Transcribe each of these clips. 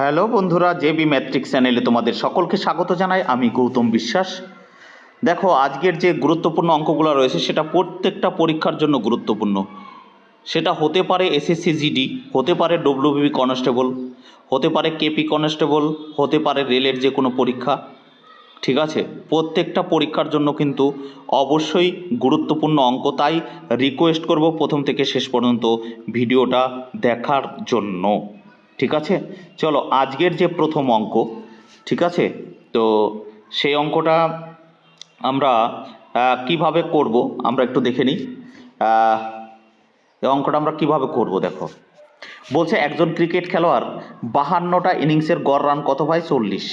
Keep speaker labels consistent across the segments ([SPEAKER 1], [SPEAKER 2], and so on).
[SPEAKER 1] Hello বন্ধুরা JB matric চ্যানেলে তোমাদের সকলকে স্বাগত জানাই। আমি গৌতম বিশ্বাস। দেখো, আজকের যে গুরুত্বপূর্ণ অঙ্কগুলো রয়েছে, সেটা প্রত্যেকটা পরীক্ষার জন্য গুরুত্বপূর্ণ। সেটা হতে পারে এসএসসি জিডি হতে পারে ডব্লিউবি কনস্টেবল হতে পারে কেপি কনস্টেবল হতে পারে রেলের যে কোনো পরীক্ষা, ঠিক আছে? প্রত্যেকটা পরীক্ষার জন্য কিন্তু অবশ্যই গুরুত্বপূর্ণ অঙ্ক, তাই রিকোয়েস্ট করব প্রথম থেকে শেষ পর্যন্ত ভিডিওটা দেখার জন্য। ঠিক আছে? চলো, আজকের যে প্রথম অঙ্ক, ঠিক আছে? তো সেই অঙ্কটা আমরা কীভাবে করব? আমরা একটু দেখে নিই। এই অঙ্কটা আমরা কীভাবে করব দেখো। বলছে, একজন ক্রিকেট খেলোয়াড়, বাহান্নটা ইনিংসের গড় রান কত ভাই? চল্লিশ।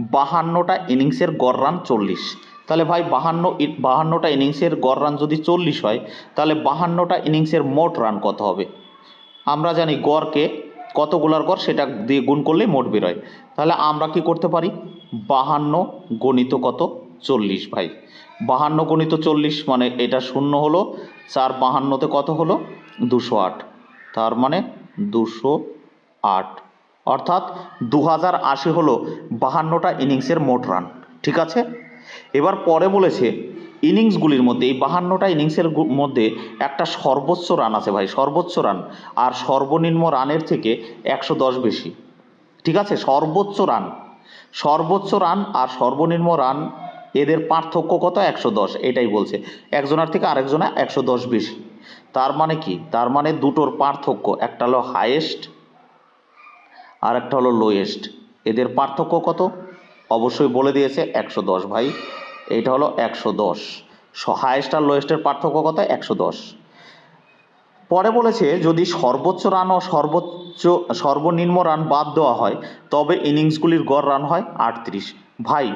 [SPEAKER 1] বাহান্নটা ইনিংসের গড় রান চল্লিশ। তাহলে ভাই, বাহান্ন বাহান্নটা ইনিংসের গড় রান যদি চল্লিশ হয়, তাহলে বাহান্নটা ইনিংসের মোট রান কত হবে? আমরা জানি গড়কে কতগুলার গড় সেটা দিয়ে গুণ করলেই মোট বেরোয়। তাহলে আমরা কি করতে পারি? বাহান্ন গণিত কত? চল্লিশ ভাই। বাহান্ন গণিত চল্লিশ মানে এটা শূন্য হলো, চার বাহান্নতে কত হলো? দুশো আট। তার মানে দুশো আট। অর্থাৎ দু হাজার আশি হলো বাহান্নটা ইনিংসের মোট রান। ঠিক আছে? এবার পরে বলেছে ইনিংসগুলির মধ্যে, এই বাহান্নটা ইনিংসের মধ্যে একটা সর্বোচ্চ রান আছে ভাই, সর্বোচ্চ রান। আর সর্বনিম্ন রানের থেকে একশো দশ বেশি। ঠিক আছে? সর্বোচ্চ রান। সর্বোচ্চ রান আর সর্বনিম্ন রান, এদের পার্থক্য কত? একশো দশ, এটাই বলছে। একজনের থেকে আরেকজনে একশো দশ বেশি। তার মানে কি? তার মানে দুটোর পার্থক্য, একটা হলো হায়েস্ট আর একটা হলো লোয়েস্ট এদের পার্থক্য কত? অবশ্যই বলে দিয়েছে একশো দশ ভাই। এইটা হলো একশো দশ। হায়েস্ট আর লোয়েস্টের পার্থক্য কত? একশো দশ। পরে বলেছে, যদি সর্বোচ্চ রান ও সর্বোচ্চ, সর্বনিম্ন রান বাদ দেওয়া হয়, তবে ইনিংসগুলির গড় রান হয় আটত্রিশ। ভাই,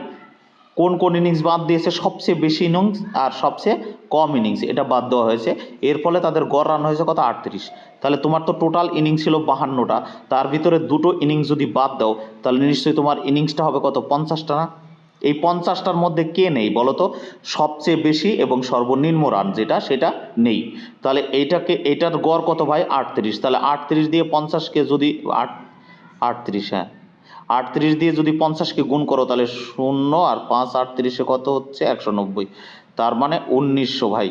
[SPEAKER 1] কোন কোন ইনিংস বাদ দিয়েছে? সবচেয়ে বেশি ইনিংস আর সবচেয়ে কম ইনিংস, এটা বাদ দেওয়া হয়েছে। এর ফলে তাদের গড় রান হয়েছে কত? আটত্রিশ। তাহলে তোমার তো টোটাল ইনিংস ছিল বাহান্নটা। তার ভিতরে দুটো ইনিংস যদি বাদ দাও, তাহলে নিশ্চয়ই তোমার ইনিংসটা হবে কত? পঞ্চাশটা না? এই পঞ্চাশটার মধ্যে কে নেই বলো তো সবচেয়ে বেশি এবং সর্বনিম্ন রান যেটা, সেটা নেই। তাহলে এইটাকে, এটার গড় কত ভাই? আটত্রিশ। তাহলে আটত্রিশ দিয়ে পঞ্চাশকে যদি আট, আটত্রিশ হ্যাঁ। আটত্রিশ দিয়ে যদি পঞ্চাশকে গুণ করো, তাহলে শূন্য আর পাঁচ আটত্রিশে কত হচ্ছে? একশো নব্বই। তার মানে উনিশশো ভাই।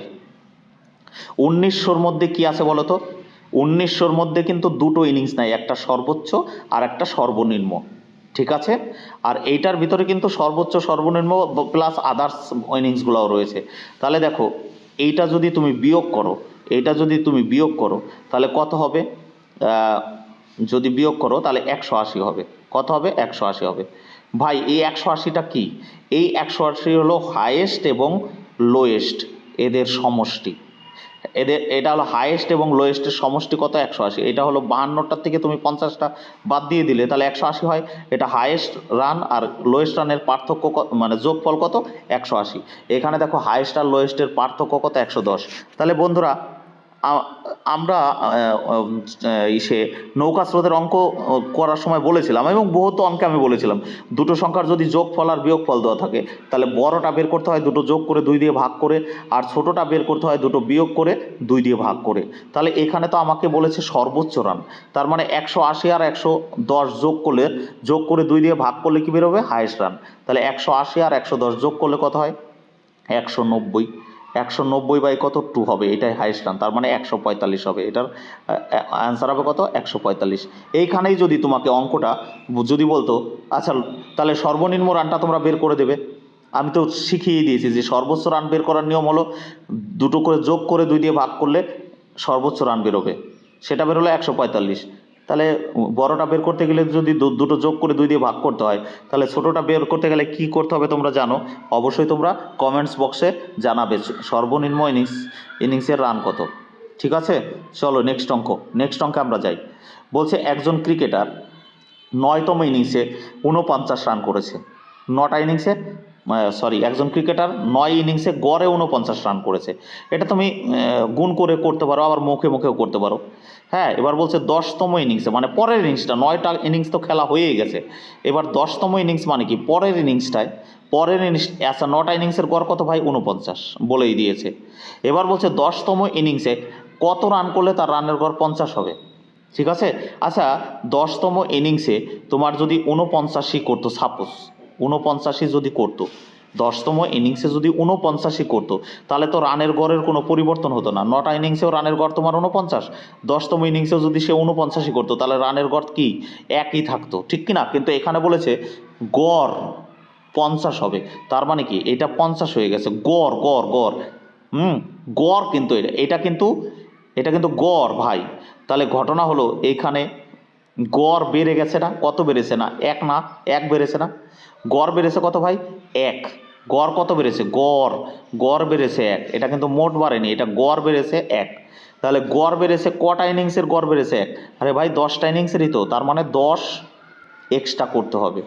[SPEAKER 1] উনিশশোর মধ্যে কি আছে বলো তো উনিশশোর মধ্যে কিন্তু দুটো ইনিংস নাই, একটা সর্বোচ্চ আর একটা সর্বনিম্ন। ঠিক আছে? আর এইটার ভিতরে কিন্তু সর্বোচ্চ, সর্বনিম্ন প্লাস আদার্স ইনিংসগুলোও রয়েছে। তাহলে দেখো, এইটা যদি তুমি বিয়োগ করো, এইটা যদি তুমি বিয়োগ করো, তাহলে কত হবে? যদি বিয়োগ করো, তাহলে একশো আশি হবে। কত হবে? একশো আশি হবে। ভাই, এই একশো আশিটা কী? এই একশো আশি হলো হায়েস্ট এবং লোয়েস্ট এদের সমষ্টি। এদের, এটা হলো হায়েস্ট এবং লোয়েস্টের সমষ্টি কত? একশো আশি। এটা হলো বাহান্নটার থেকে তুমি পঞ্চাশটা বাদ দিয়ে দিলে, তাহলে একশো আশি হয়। এটা হায়েস্ট রান আর লোয়েস্ট রানের পার্থক্য মানে যোগফল কত? একশো আশি। এখানে দেখো হায়েস্ট আর লোয়েস্টের পার্থক্য কত? একশো দশ। তাহলে বন্ধুরা আমরা ইসে নৌকা স্রোতের অঙ্ক করার সময় বলেছিলাম এবং বহুত অঙ্কে আমি বলেছিলাম। দুটো সংখ্যার যদি যোগফল আর বিয়োগফল দেওয়া থাকে, তাহলে বড়টা বের করতে হয় দুটো যোগ করে দুই দিয়ে ভাগ করে, আর ছোটোটা বের করতে হয় দুটো বিয়োগ করে দুই দিয়ে ভাগ করে। তাহলে এখানে তো আমাকে বলেছে সর্বোচ্চ রান তার মানে একশো আশি আর একশো দশ যোগ করলে, যোগ করে দুই দিয়ে ভাগ করলে কি বেরোবে হায়েস্ট রান তাহলে একশো আশি আর একশো দশ যোগ করলে কত হয়? একশো নব্বই। একশো নব্বই বাই কত? টু হবে, এটাই হাইস্ট রান তার মানে একশো পঁয়তাল্লিশ হবে। এটার অ্যান্সার হবে কত? একশো পঁয়তাল্লিশ। এইখানেই যদি তোমাকে অঙ্কটা যদি বলতো আচ্ছা তাহলে সর্বনিম্ন রানটা তোমরা বের করে দেবে। আমি তো শিখিয়ে দিয়েছি যে সর্বোচ্চ রান বের করার নিয়ম হলো দুটো করে যোগ করে দুই দিয়ে ভাগ করলে সর্বোচ্চ রান বেরোবে। সেটা বেরোলো একশো পঁয়তাল্লিশ। তাহলে বড়টা বের করতে গেলে যদি দুটো যোগ করে দুই দিয়ে ভাগ করতে হয়, তাহলে ছোটোটা বের করতে গেলে কি করতে হবে তোমরা জানো? অবশ্যই তোমরা কমেন্টস বক্সে জানাবে। সর্বনিম্ন ইনিংস ইনিংসের রান কত? ঠিক আছে? চলো নেক্সট অঙ্ক। নেক্সট অঙ্কে আমরা যাই। বলছে একজন ক্রিকেটার নয়তম ইনিংসে উনপঞ্চাশ রান করেছে। নটা ইনিংসে সরি একজন ক্রিকেটার নয় ইনিংসে গড়ে উনপঞ্চাশ রান করেছে। এটা তুমি গুণ করে করতে পারো, আবার মুখে মুখেও করতে পারো। হ্যাঁ এবার বলছে দশতম ইনিংসে মানে পরের ইনিংসটা নয়টা ইনিংস তো খেলা হয়েই গেছে। এবার দশতম ইনিংস মানে কি? পরের ইনিংসটায় পরের ইনিংস আচ্ছা নটা ইনিংসের গড় কত ভাই? উনপঞ্চাশ বলেই দিয়েছে। এবার বলছে দশতম ইনিংসে কত রান করলে তার রানের গড় পঞ্চাশ হবে? ঠিক আছে? আচ্ছা দশতম ইনিংসে তোমার যদি উনপঞ্চাশি করতো সাপোজ উনপঞ্চাশি যদি করতো, দশতম ইনিংসে যদি উনপঞ্চাশি করতো, তাহলে তো রানের গড়ের কোনো পরিবর্তন হতো না। নটা ইনিংসেও রানের গড় তোমার উনপঞ্চাশ দশতম ইনিংসেও যদি সে উনপঞ্চাশি করতো, তাহলে রানের গড় কি? একই থাকতো। ঠিক কি না কিন্তু এখানে বলেছে গড় পঞ্চাশ হবে। তার মানে কি? এটা পঞ্চাশ হয়ে গেছে। গড় গড় গড়। হুম? গড় কিন্তু এটা এটা কিন্তু এটা কিন্তু গড় ভাই। তাহলে ঘটনা হলো এইখানে গড় বেড়ে গেছে না? কত বেড়েছে না? এক না? এক বেড়েছে না? গড় বেড়েছে কত ভাই? এক। গড় কত বেড়েছে? গড়। গড় বেড়েছে এক। এটা কিন্তু মোট বাড়েনি, এটা গড় বেড়েছে এক। তাহলে গড় বেড়েছে কটা ইনিংসের গড় বেড়েছে এক? আরে ভাই, দশটা ইনিংসেরই তো। তার মানে দশ এক্সট্রা করতে হবে।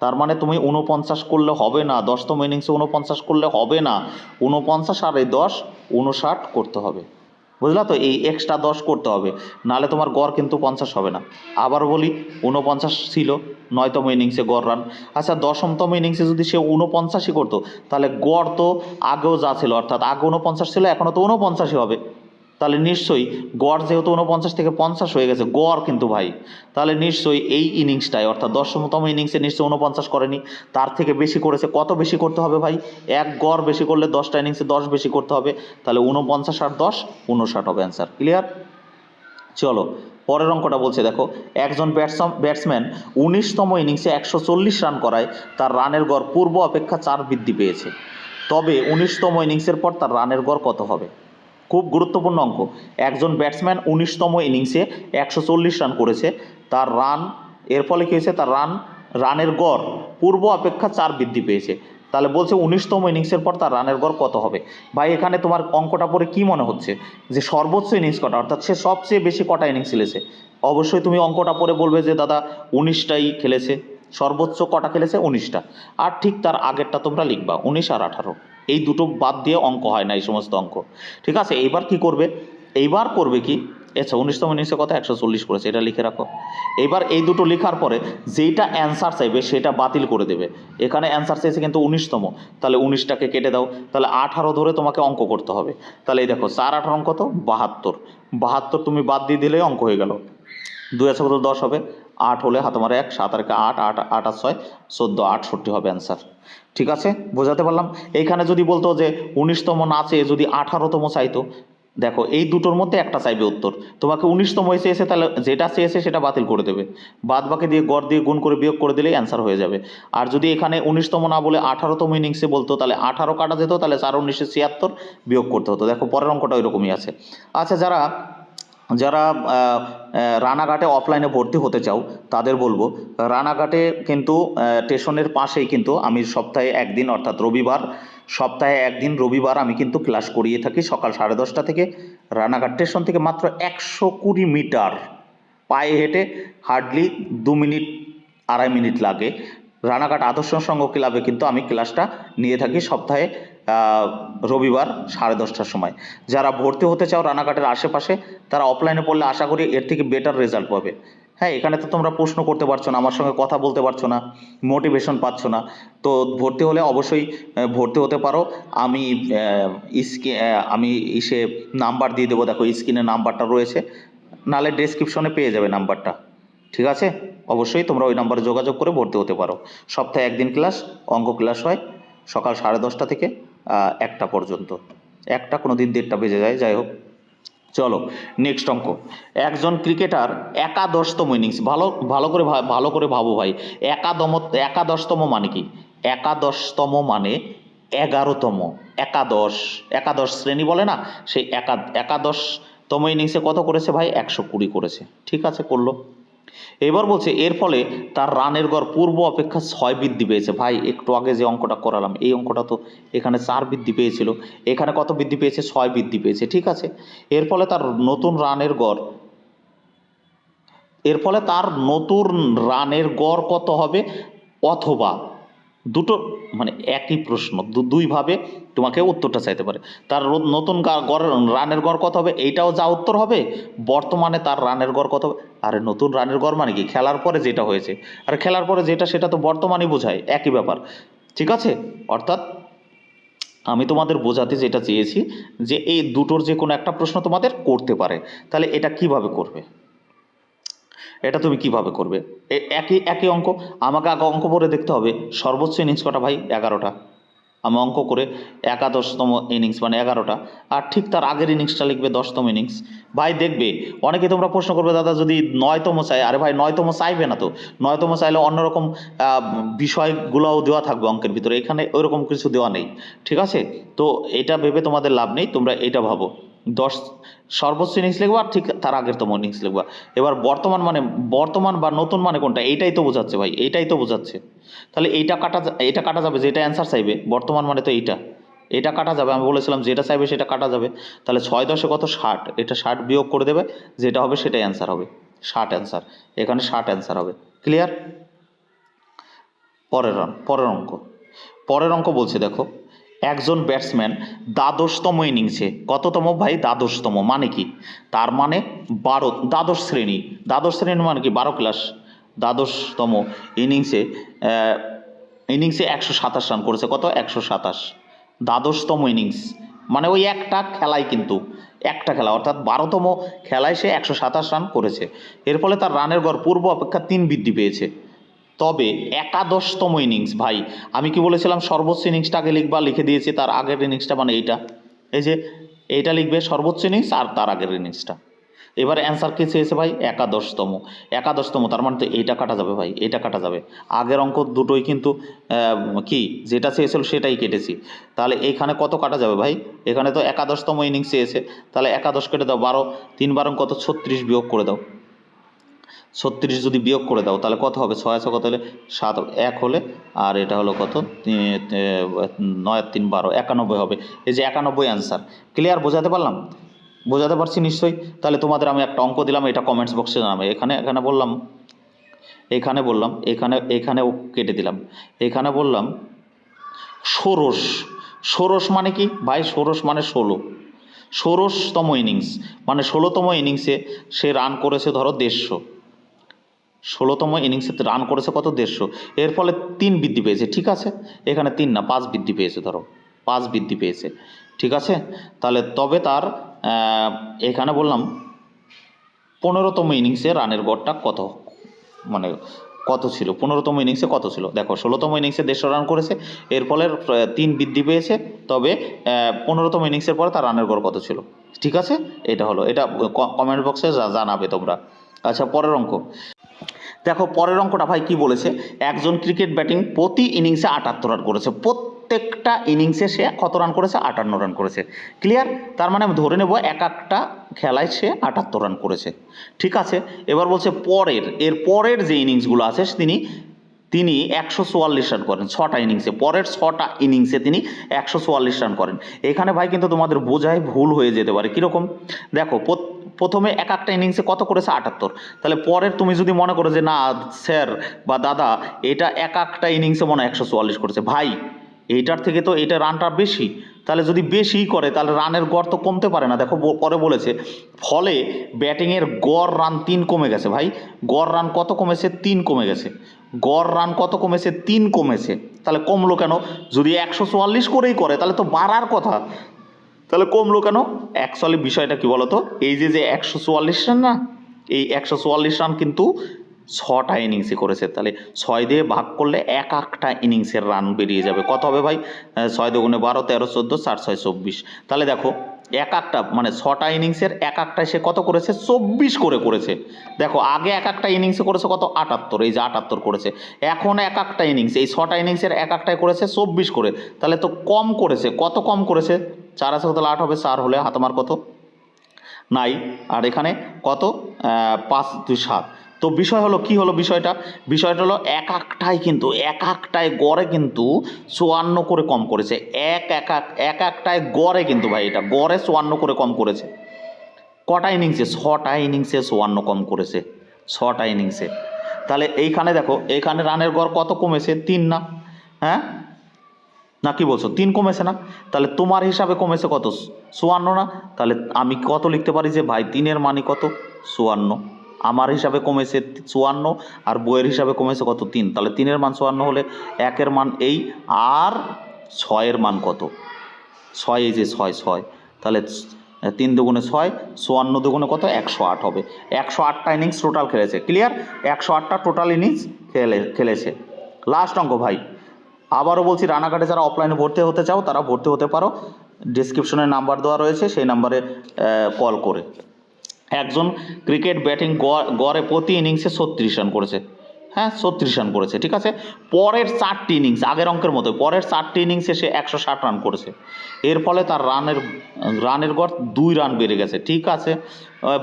[SPEAKER 1] তার মানে তুমি উনপঞ্চাশ করলে হবে না, দশতম ইনিংসে উনপঞ্চাশ করলে হবে না। উনপঞ্চাশ আর এই দশ উনষাট করতে হবে। বুঝলা তো? এই এক্সট্রা দশ করতে হবে। নালে তোমার গড় কিন্তু পঞ্চাশ হবে না। আবার বলি উনপঞ্চাশ ছিল, নয়তম ইনিংসে গড় রান আচ্ছা দশমতম ইনিংসে যদি সে উনপঞ্চাশই করতো, তাহলে গড় তো আগেও যা ছিল, অর্থাৎ আগে উনপঞ্চাশ ছিল, এখনও তো উনপঞ্চাশই হবে। তাহলে নিশ্চয়ই গড় যেহেতু উনপঞ্চাশ থেকে পঞ্চাশ হয়ে গেছে, গড় কিন্তু ভাই। তাহলে নিশ্চয়ই এই ইনিংসটায় অর্থাৎ দশমতম ইনিংসে নিশ্চয়ই উনপঞ্চাশ করেনি, তার থেকে বেশি করেছে, কত বেশি করতে হবে ভাই? এক গড় বেশি করলে দশটা ইনিংসে দশ বেশি করতে হবে, তাহলে উনপঞ্চাশ আর দশ উনষাট হবে অ্যান্সার ক্লিয়ার চলো, পরের অঙ্কটা বলছে, দেখো, একজন ব্যাটসম ব্যাটসম্যান উনিশতম ইনিংসে একশো চল্লিশ রান করায়, তার রানের গড় পূর্ব অপেক্ষা চার বৃদ্ধি পেয়েছে। তবে উনিশতম ইনিংসের পর তার রানের গড় কত হবে? খুব গুরুত্বপূর্ণ অঙ্ক। একজন ব্যাটসম্যান উনিশতম ইনিংসে একশো চল্লিশ রান করেছে। তার রান এর ফলে কী হয়েছে? তার রান রানের গড় পূর্ব অপেক্ষা চার বৃদ্ধি পেয়েছে। তাহলে বলছে উনিশতম ইনিংসের পর তার রানের গড় কত হবে? ভাই, এখানে তোমার অঙ্কটা পরে কি মনে হচ্ছে? যে সর্বোচ্চ ইনিংস কটা, অর্থাৎ সে সবচেয়ে বেশি কটা ইনিংস খেলেছে? অবশ্যই তুমি অঙ্কটা পরে বলবে যে, দাদা, উনিশটাই খেলেছে। সর্বোচ্চ কটা খেলেছে? উনিশটা। আর ঠিক তার আগেরটা তোমরা লিখবা, উনিশ আর আঠারো। এই দুটো বাদ দিয়ে অঙ্ক হয় না, এই সমস্ত অঙ্ক। ঠিক আছে? এইবার কি করবে? এইবার করবে কি? আচ্ছা উনিশতম ইনিংসে কথা, একশো চল্লিশ করেছে এটা লিখে রাখো। এবার এই দুটো লেখার পরে যেইটা অ্যান্সার চাইবে, সেটা বাতিল করে দেবে। এখানে অ্যান্সার চাইছে কিন্তু উনিশতম তাহলে উনিশটাকে কেটে দাও। তাহলে আঠারো ধরে তোমাকে অঙ্ক করতে হবে। তাহলে এই দেখো, চার আঠারো অঙ্ক কত বাহাত্তর। বাহাত্তর তুমি বাদ দিয়ে দিলেই অঙ্ক হয়ে গেল। দুই আছে কত দশ হবে। আট হলে হাতে মারে এক, সাত আর আট আট আট আর ছয়, চোদ্দ, আটষট্টি হবে অ্যান্সার ঠিক আছে? বোঝাতে পারলাম? এইখানে যদি বলতো যে উনিশতম না চেয়ে যদি আঠারোতম চাইতো, দেখো এই দুটোর মধ্যে একটা চাইবে উত্তর। তোমাকে উনিশতম এসে তাহলে যেটা চেয়েছে সেটা বাতিল করে দেবে। বাদ বাকি দিয়ে গড় দিয়ে গুণ করে বিয়োগ করে দিলেই অ্যান্সার হয়ে যাবে। আর যদি এখানে উনিশতম না বলে আঠারোতম ইনিংসে বলতো, তাহলে আঠারো কাটা যেত, তাহলে চার উনিশশো ছিয়াত্তর বিয়োগ করতে হতো। দেখো পরের অঙ্কটা ওইরকমই আছে। আচ্ছা যারা যারা রানাঘাটে অফলাইনে ভর্তি হতে চাও, তাদের বলব, রানাঘাটে কিন্তু স্টেশনের পাশেই কিন্তু আমি সপ্তাহে একদিন, অর্থাৎ রবিবার, সপ্তাহে একদিন রবিবার আমি কিন্তু ক্লাস করিয়ে থাকি সকাল সাড়ে দশটা থেকে। রানাঘাট স্টেশন থেকে মাত্র একশো কুড়ি মিটার পায়ে হেঁটে হার্ডলি দু মিনিট, আড়াই মিনিট লাগে। রানাঘাট আদর্শ সংঘ ক্লাবে কিন্তু আমি ক্লাসটা নিয়ে থাকি সপ্তাহে রবিবার সাড়ে দশটার সময়। যারা ভর্তি হতে চাও রানাঘাটের আশেপাশে, তারা অফলাইনে পড়লে আশা করি এর থেকে বেটার রেজাল্ট পাবে। হ্যাঁ এখানে তো তোমরা প্রশ্ন করতে পারছ না, আমার সঙ্গে কথা বলতে পারছ না মোটিভেশন পাচ্ছ না। তো ভর্তি হলে অবশ্যই ভর্তি হতে পারো। আমি স্কি আমি ইসে নাম্বার দিয়ে দেবো। দেখো স্ক্রিনে নাম্বারটা রয়েছে। নালে ডেসক্রিপশনে পেয়ে যাবে নাম্বারটা ঠিক আছে? অবশ্যই তোমরা ওই নাম্বারে যোগাযোগ করে ভর্তি হতে পারো। সপ্তাহে একদিন ক্লাস অঙ্ক ক্লাস হয়। সকাল সাড়ে দশটা থেকে একটা পর্যন্ত। একটা কোনো দিন দেড়টা বেজে যায়, যাই হোক। চলো নেক্সট অঙ্ক। একজন ক্রিকেটার একাদশতম ইনিংস ভালো ভালো করে ভালো করে ভাবো ভাই। একাদম, একাদশতম মানে কি? একাদশতম মানে এগারোতম। একাদশ একাদশ শ্রেণি বলে না? সেই একা, একাদশতম ইনিংসে কত করেছে ভাই? একশো কুড়ি করেছে। ঠিক আছে, করল। এবার বলছে, এর ফলে তার রানের গড় পূর্ব অপেক্ষা ছয় বৃদ্ধি পেয়েছে। ভাই, একটু আগে যে অঙ্কটা করালাম, এই অঙ্কটা তো এখানে চার বৃদ্ধি পেয়েছিল। এখানে কত বৃদ্ধি পেয়েছে? ছয় বৃদ্ধি পেয়েছে, ঠিক আছে? এর ফলে তার নতুন রানের গড়, এর ফলে তার নতুন রানের গড় কত হবে? অথবা দুটো মানে একই প্রশ্ন দুইভাবে তোমাকে উত্তরটা চাইতে পারে। তার নতুন গড় রানের গড় কত হবে? এইটাও যা উত্তর হবে, বর্তমানে তার রানের গড় কত হবে? আরে নতুন রানের গড় মানে কি? খেলার পরে যেটা হয়েছে। আর খেলার পরে যেটা, সেটা তো বর্তমানই বোঝায়, একই ব্যাপার। ঠিক আছে? অর্থাৎ আমি তোমাদের বোঝাতে যেটা চেয়েছি, যে এই দুটোর যে কোনো একটা প্রশ্ন তোমাদের করতে পারে। তাহলে এটা কীভাবে করবে? এটা তুমি কীভাবে করবে? একই একই অঙ্ক? আমাকে আগে অঙ্ক করে দেখতে হবে। সর্বোচ্চ ইনিংস কটা ভাই? এগারোটা। আমি অঙ্ক করে একাদশতম ইনিংস মানে এগারোটা। আর ঠিক তার আগের ইনিংসটা লিখবে দশতম ইনিংস ভাই, দেখবে, অনেকে তোমরা প্রশ্ন করবে, দাদা, যদি নয়তম চাই আরে ভাই, নয়তম চাইবে না তো। নয়তম চাইলে অন্যরকম বিষয়গুলোও দেওয়া থাকবে অঙ্কের ভিতরে। এখানে ওইরকম কিছু দেওয়া নেই। ঠিক আছে? তো এটা ভেবে তোমাদের লাভ নেই। তোমরা এটা ভাবো। দশ সর্বোচ্চ ইনিংস লিখবা আর ঠিক তার আগের আগেরতম ইনিংস লিখবা। এবার বর্তমান মানে বর্তমান বা নতুন মানে কোনটা? এইটাই তো বোঝাচ্ছে ভাই, এইটাই তো বোঝাচ্ছে। তাহলে এইটা কাটা এইটা কাটা যাবে, যেটা অ্যান্সার চাইবে, বর্তমান মানে তো এইটা। এটা কাটা যাবে, আমি বলেছিলাম যেটা চাইবে সেটা কাটা যাবে। তাহলে ছয় দশে কত? ষাট। এটা ষাট বিয়োগ করে দেবে, যেটা হবে সেটাই অ্যান্সার হবে। ষাট অ্যান্সার এখানে ষাট অ্যান্সার হবে। ক্লিয়ার পরের পরের অঙ্ক। পরের অঙ্ক বলছে, দেখো। একজন ব্যাটসম্যান দ্বাদশতম ইনিংসে কততম ভাই? দ্বাদশতম মানে কি? তার মানে বারো, দ্বাদশ শ্রেণি। দ্বাদশ শ্রেণি মানে কি? বারো ক্লাস দ্বাদশতম ইনিংসে ইনিংসে একশো সাতাশ রান করেছে। কত? একশো সাতাশ। দ্বাদশতম ইনিংস মানে ওই একটা খেলায় কিন্তু, একটা খেলা। অর্থাৎ বারোতম খেলায় সে একশো সাতাশ রান করেছে। এর ফলে তার রানের গড় পূর্ব অপেক্ষা তিন বৃদ্ধি পেয়েছে। তবে একাদশতম ইনিংস ভাই। আমি কি বলেছিলাম, সর্বোচ্চ ইনিংসটা আগে লিখবা, লিখে দিয়েছি, তার আগের ইনিংসটা মানে এইটা। এই যে, এইটা লিখবে সর্বোচ্চ ইনিংস আর তার আগের ইনিংসটা এবার অ্যান্সার কি চেয়েছে ভাই? একাদশতম। একাদশতম, তার মানে তো এইটা কাটা যাবে ভাই, এইটা কাটা যাবে। আগের অঙ্ক দুটোই কিন্তু কি, যেটা চেয়েছিল সেটাই কেটেছি। তাহলে এইখানে কত কাটা যাবে ভাই? এখানে তো একাদশতম ইনিংস চেয়েছে। তাহলে একাদশ কেটে দাও, বারো, তিন বারং কত? ছত্রিশ বিয়োগ করে দাও। ছত্রিশ যদি বিয়োগ করে দাও, তাহলে কত হবে? ছয় কত হলে সাত, এক হলে, আর এটা হলো কত? নয় তিন, বারো, একানব্বই হবে। এই যে একানব্বই অ্যান্সার ক্লিয়ার বোঝাতে পারলাম? বোঝাতে পারছি নিশ্চয়ই? তাহলে তোমাদের আমি একটা অঙ্ক দিলাম, এটা কমেন্টস বক্সে জানাবে। এখানে এখানে বললাম এখানে বললাম, এখানে এখানেও কেটে দিলাম। এখানে বললাম, ষোড়শ ষোড়শ মানে কি? ভাই, ষোড়শ মানে ষোলো। ষোড়শতম ইনিংস মানে ষোলোতম ইনিংসে সে রান করেছে ধরো দেড়শো। ষোলোতম ইনিংসে রান করেছে কত? দেড়শো। এর ফলে তিন বৃদ্ধি পেয়েছে, ঠিক আছে? এখানে তিন না, পাঁচ বৃদ্ধি পেয়েছে, ধরো। পাঁচ বৃদ্ধি পেয়েছে, ঠিক আছে? তাহলে তবে তার এখানে বললাম, পনেরোতম ইনিংসে রানের গড়টা কত? মানে কত ছিল? পনেরোতম ইনিংসে কত ছিল? দেখো, ষোলোতম ইনিংসে দেড়শো রান করেছে, এর ফলে তিন বৃদ্ধি পেয়েছে, তবে পনেরোতম ইনিংসের পরে তার রানের গড় কত ছিল? ঠিক আছে? এটা হলো, এটা কমেন্ট বক্সে জানাবে তোমরা। আচ্ছা পরের অঙ্ক। দেখো পরের অঙ্কটা ভাই কি বলেছে? একজন ক্রিকেট ব্যাটিং প্রতি ইনিংসে আটাত্তর রান করেছে। প্রত্যেকটা ইনিংসে সে কত রান করেছে? আটান্ন রান করেছে। ক্লিয়ার তার মানে আমি ধরে নেব এক একটা খেলায় সে আটাত্তর রান করেছে। ঠিক আছে? এবার বলছে পরের, এর পরের যে ইনিংসগুলো আছে, তিনি তিনি একশো চুয়াল্লিশ রান করেন ছটা ইনিংসে পরের ছটা ইনিংসে তিনি একশো চুয়াল্লিশ রান করেন। এখানে ভাই কিন্তু তোমাদের বোঝায় ভুল হয়ে যেতে পারে। কীরকম? দেখো প্রথমে এক একটা ইনিংসে কত করেছে? আটাত্তর। তাহলে পরের তুমি যদি মনে করো যে, না, স্যার বা দাদা, এটা এক একটা ইনিংসে মনে হয় একশো চুয়াল্লিশ করেছে। ভাই, এইটার থেকে তো এটা রানটা বেশি। তাহলে যদি বেশিই করে, তাহলে রানের গড় তো কমতে পারে না। দেখো পরে বলেছে, ফলে ব্যাটিংয়ের গড় রান তিন কমে গেছে ভাই। গড় রান কত কমেছে? তিন কমে গেছে। গড় রান কত কমেছে? তিন কমেছে। তাহলে কমলো কেন? যদি একশো চুয়াল্লিশ করেই করে, তাহলে তো বাড়ার কথা। তাহলে কমলো কেন? অ্যাকচুয়ালি বিষয়টা কি বলতো? এই যে যে একশো চুয়াল্লিশ রান না, এই একশো চুয়াল্লিশ রান কিন্তু ছটা ইনিংসে করেছে। তাহলে ছয় দিয়ে ভাগ করলে এক একটা ইনিংসের রান বেরিয়ে যাবে। কত হবে ভাই? ছয় দুগুণে বারো, তেরো, চোদ্দ চার ছয়, চব্বিশ। তাহলে দেখো এক একটা মানে ছটা ইনিংসের এক একটায় সে কত করেছে? চব্বিশ করে করেছে। দেখো, আগে এক একটা ইনিংসে করেছে কত? আটাত্তর, এই যে আটাত্তর করেছে। এখন এক একটা ইনিংস, এই ছটা ইনিংসের এক একটায় করেছে চব্বিশ করে। তাহলে তো কম করেছে। কত কম করেছে? চার আছে তাহলে আট হবে, চার হলে হাতামার কত? নাই। আর এখানে কত? পাঁচ, দুই, সাত। তো বিষয় হলো, কি হলো বিষয়টা? বিষয়টা হলো, এক একটাই কিন্তু, এক একটায় গড়ে কিন্তু চুয়ান্ন করে কম করেছে। এক এক, এক- এক একটায় গড়ে কিন্তু ভাই এটা, গড়ে চুয়ান্ন করে কম করেছে। কটা ইনিংসে? ছটা ইনিংসে চুয়ান্ন কম করেছে। ছটা ইনিংসে। তাহলে এইখানে দেখো, এইখানে রানের গড় কত কমেছে? তিন না। হ্যাঁ? না, কি বলছো? তিন কমেছে না? তাহলে তোমার হিসাবে কমেছে কত? চুয়ান্ন না? তাহলে আমি কত লিখতে পারি যে, ভাই, তিনের মানই কত? চুয়ান্ন। আমার হিসাবে কমেছে চুয়ান্ন আর বইয়ের হিসাবে কমেছে কত তিন? তাহলে তিনের মান চুয়ান্ন হলে একের মান এই আর ছয়ের মান কত? ছয় এই যে ছয় ছয়। তাহলে তিন দুগুণে ছয়, চুয়ান্ন দুগুণে কত? একশো আট হবে। একশো আটটা ইনিংস টোটাল খেলেছে। ক্লিয়ার একশো আটটা টোটাল ইনিংস খেলে, খেলেছে। লাস্ট অঙ্ক ভাই। আবারও বলছি, রানাঘাটে যারা অফলাইনে ভর্তি হতে চাও, তারা ভর্তি হতে পারো। ডিসক্রিপশনে নাম্বার দেওয়া রয়েছে, সেই নাম্বারে কল করে। একজন ক্রিকেট ব্যাটিং গড়ে প্রতি ইনিংসে ছত্রিশ রান করেছে। হ্যাঁ ছত্রিশ রান করেছে, ঠিক আছে? পরের চারটি ইনিংস আগের অঙ্কের মতো পরের চারটি ইনিংসে সে একশো ষাট রান করেছে। এর ফলে তার রানের রানের গড় দুই রান বেড়ে গেছে, ঠিক আছে?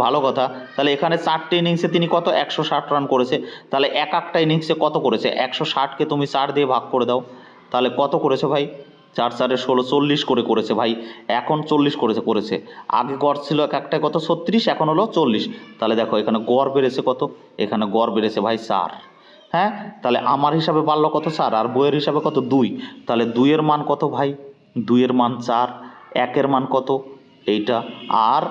[SPEAKER 1] ভালো কথা। তাহলে এখানে চারটি ইনিংসে তিনি কত? একশো ষাট রান করেছে। তাহলে এক একটা ইনিংসে কত করেছে? একশো ষাটকে তুমি চার দিয়ে ভাগ করে দাও। তাহলে কত করেছে ভাই? চার চারে ষোলো, চল্লিশ করে করেছে ভাই। এখন চল্লিশ করেছে করেছে। আগে গড় ছিল এক একটা কত? ছত্রিশ, এখন হলো চল্লিশ। তাহলে দেখো, এখানে গড় বেড়েছে কত? এখানে গড় বেড়েছে ভাই চার। হ্যাঁ? তাহলে আমার হিসাবে বাড়লো কত চার? আর বইয়ের হিসাবে কত? দুই। তাহলে দুইয়ের মান কত ভাই? দুইয়ের মান চার, একের মান কত? এইটা। আর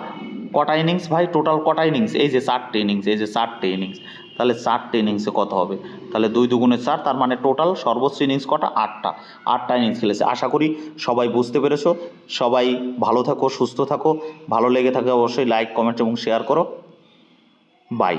[SPEAKER 1] কটা ইনিংস ভাই? টোটাল কটা ইনিংস এই যে চারটে ইনিংস এই যে চারটে ইনিংস তাহলে চারটে ইনিংসে কত হবে? তাহলে দুই দুগুণে চার, তার মানে টোটাল সর্বোচ্চ ইনিংস কটা? আটটা। আটটা ইনিংস খেলেছে। আশা করি সবাই বুঝতে পেরেছ। সবাই ভালো থাকো, সুস্থ থাকো। ভালো লেগে থাকে অবশ্যই লাইক কমেন্ট এবং শেয়ার করো। বাই